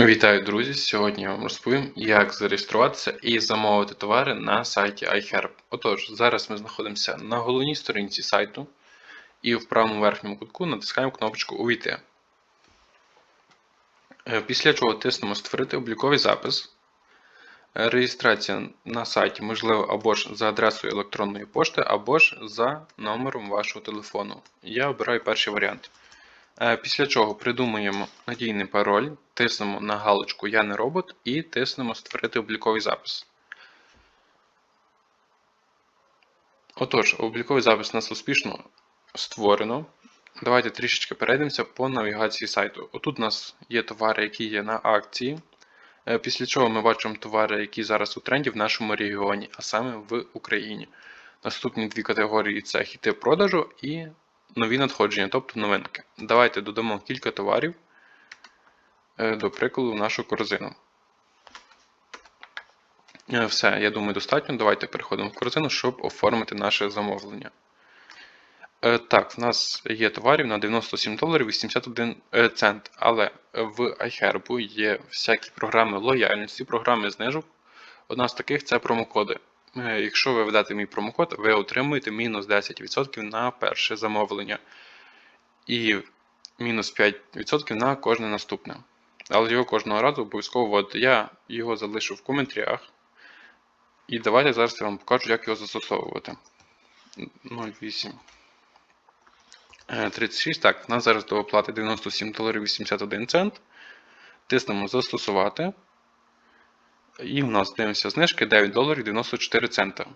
Вітаю, друзі! Сьогодні я вам розповім, як зареєструватися і замовити товари на сайті iHerb. Отож, зараз ми знаходимося на головній сторінці сайту і в правому верхньому кутку натискаємо кнопочку Увійти. Е, Після чого тиснемо Створити обліковий запис. Е, Реєстрація на сайті можлива або ж за адресою електронної пошти, або ж за номером вашого телефону. Я обираю перший варіант. Е, Після чого придумуємо надійний пароль, тиснемо на галочку Я не робот і тиснемо Створити обліковий запис. Отож, обліковий запис у нас успішно створено. Давайте трішечки перейдемося по навігації сайту. Отут у нас є товари, які є на акції. Е, Після чого ми бачимо товари, які зараз у тренді в нашому регіоні, а саме в Україні. Наступні дві категорії це хіти продажу і нові надходження, тобто новинки. Давайте додамо кілька товарів, е, до прикладу, в нашу корзину. Е, Все, я думаю, достатньо. Давайте переходимо в корзину, щоб оформити наше замовлення. Е, Так, в нас є товарів на 97 доларів 81 е, цент, але в iHerb є всякі програми лояльності, програми знижок. Одна з таких це промокоди. Е, Якщо ви введете мій промокод, ви отримуєте мінус 10% на перше замовлення і мінус 5% на кожне наступне. Але його кожного разу обов'язково вводити. Я його залишу в коментарях. І давайте зараз я вам покажу, як його застосовувати. 0,8. Е, 36. Так, у нас зараз до оплати 97 доларів 81 цент. Тиснемо застосувати. І у нас дивимося знижки 9 доларів 94 цента.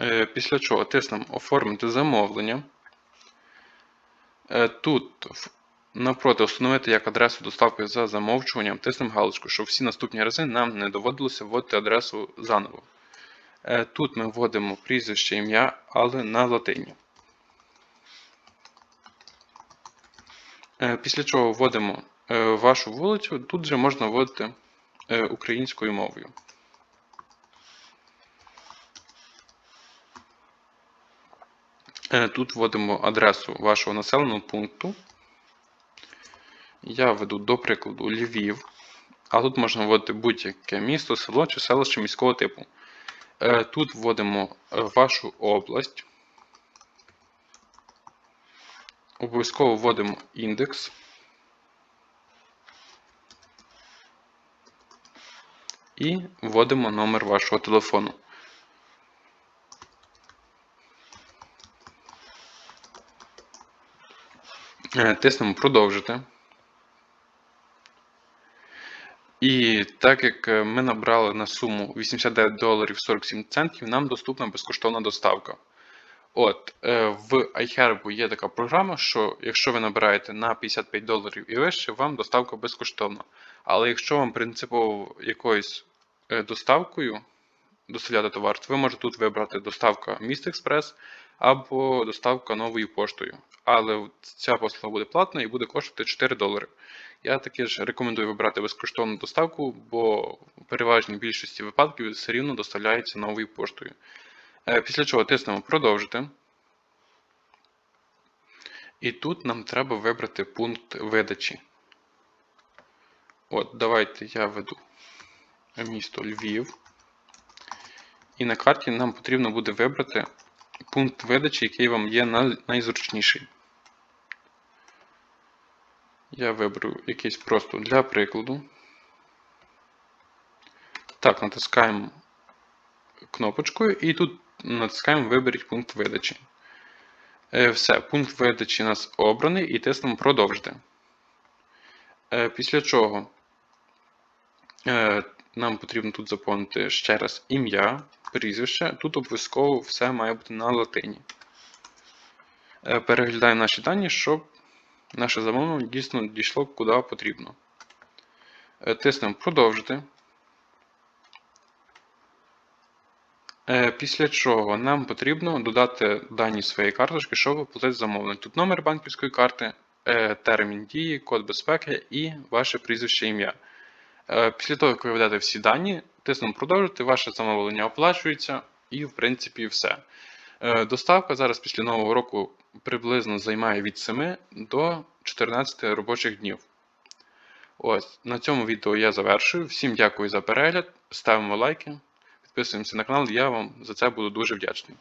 Е, Після чого тиснемо оформити замовлення. Е, Тут в- напроти встановити як адресу доставки за замовчуванням, тиснемо галочку, щоб всі наступні рази нам не доводилося вводити адресу заново. Е, Тут ми вводимо прізвище ім'я, але на латині. Після чого вводимо вашу вулицю, тут же можна вводити українською мовою. Е, Тут вводимо адресу вашого населеного пункту. Я веду до прикладу Львів, а тут можна вводити будь-яке місто, село чи селище міського типу. Е, Тут вводимо е, вашу область. Обов'язково вводимо індекс. І вводимо номер вашого телефону. Е, Тиснемо продовжити. І так як е, ми набрали на суму 89 доларів 47 центів, нам доступна безкоштовна доставка. От, е, в iHerb є така програма, що якщо ви набираєте на 55 доларів і вище, вам доставка безкоштовна. Але якщо вам принципово якоюсь е, доставкою доставляти товар, то ви можете тут вибрати доставка Міст Експрес або доставка новою поштою. Але ця послуга буде платна і буде коштувати 4 долари. Я таки ж рекомендую вибрати безкоштовну доставку, бо в переважній більшості випадків все рівно доставляється новою поштою. Е, Після чого тиснемо продовжити. І тут нам треба вибрати пункт видачі. От, давайте я веду місто Львів. І на карті нам потрібно буде вибрати пункт видачі, який вам є найзручніший. Я виберу якийсь просто для прикладу. Так, натискаємо кнопочкою і тут натискаємо Виберіть пункт видачі. Е, Все, пункт видачі у нас обраний і тиснемо Продовжити. Е, Після чого е, нам потрібно тут заповнити ще раз ім'я, прізвище. Тут обов'язково все має бути на латині. Е, Переглядаємо наші дані, щоб наше замовлення дійсно дійшло куди потрібно. Е, Тиснемо Продовжити. Е, Після чого нам потрібно додати дані своєї карточки, щоб оплатити замовлення. Тут номер банківської карти, термін дії, код безпеки і ваше прізвище ім'я. Е, Після того, як ви введете всі дані, тиснемо продовжити, ваше замовлення оплачується і, в принципі, все. Е, Доставка зараз після нового року приблизно займає від 7 до 14 робочих днів. Ось, на цьому відео я завершую. Всім дякую за перегляд. Ставимо лайки, підписуємося на канал, я вам за це буду дуже вдячний.